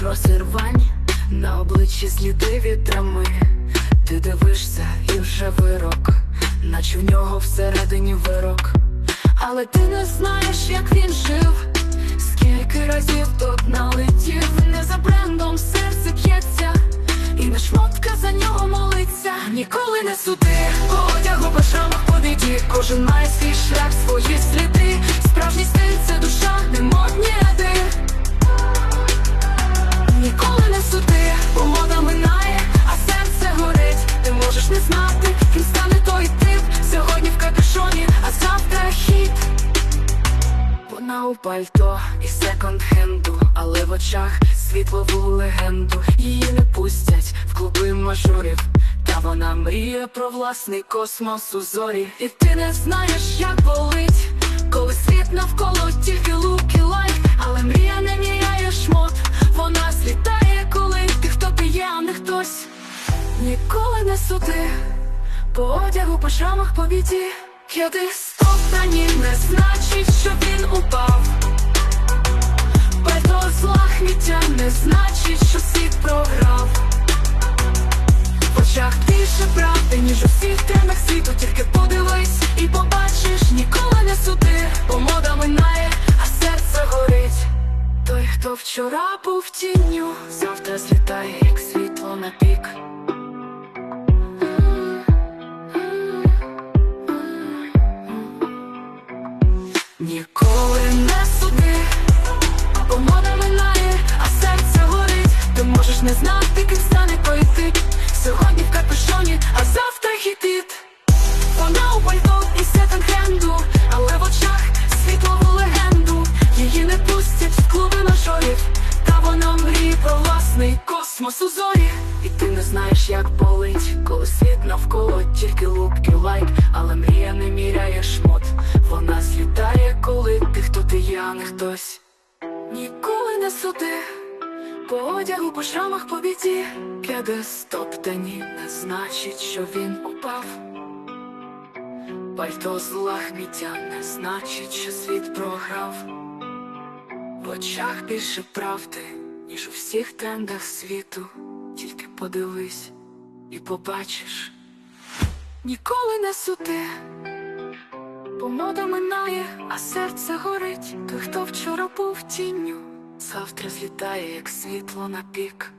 кроси рвань, на обличчі сліди від травми Ти дивишся і вже вирок, наче в нього всередині вирок. Але ти не знаєш, як він жив, скільки разів тут налетів, не за брендом серце п'ється, і не шмотка за нього молиться. Ніколи не суди, по одягу по шрамах по Кожен має свій шлях, свої сліди. Справжній стиль це душа, у пальто і секонд-хенду, але в очах світлову легенду. Її не пустять в клуби мажорів. Та вона мріє про власний космос у зорі. І ти не знаєш, як болить, коли світ навколо тільки лук і лайк, але мрія не міряє шмот. Вона злітає, коли ти хто ти є, а не хтось. Ніколи не суди, по одягу, по шрамах, по біді. Киди стоптані не значить, що він упав. Пальто з лахміття не значить, що світ програв. В очах більше правди, ніж у всіх трендах світу, тільки подивись і побачиш, ніколи не суди, бо мода минає, а серце горить. Той, хто вчора був тінню, завтра злітає, як світло на пік. Ніколи не суди, бо мода минає, а серце горить. Ти можеш не знати, ким стане той тип. Сьогодні в капюшоні, а завтра хітит. Вона у пальто і секонд-хенду, але в очах світлову легенду. Її не пустять в клуби мажорів, та вона мріє про власний космос у зорі. І ти не знаєш, як болить, коли світ навколо тільки лук і лайк, але мрія не міряє шмот. Хтось. Ніколи не суди, по одягу, по шрамах, по біді. Кеди стоптані, не значить, що він упав. Пальто з лахміття не значить, що світ програв. В очах більше правди, ніж у всіх трендах світу. Тільки подивись і побачиш. Ніколи не суди, бо мода минає, а серце горить. Був тінню, завтра злітає, як світло на пік.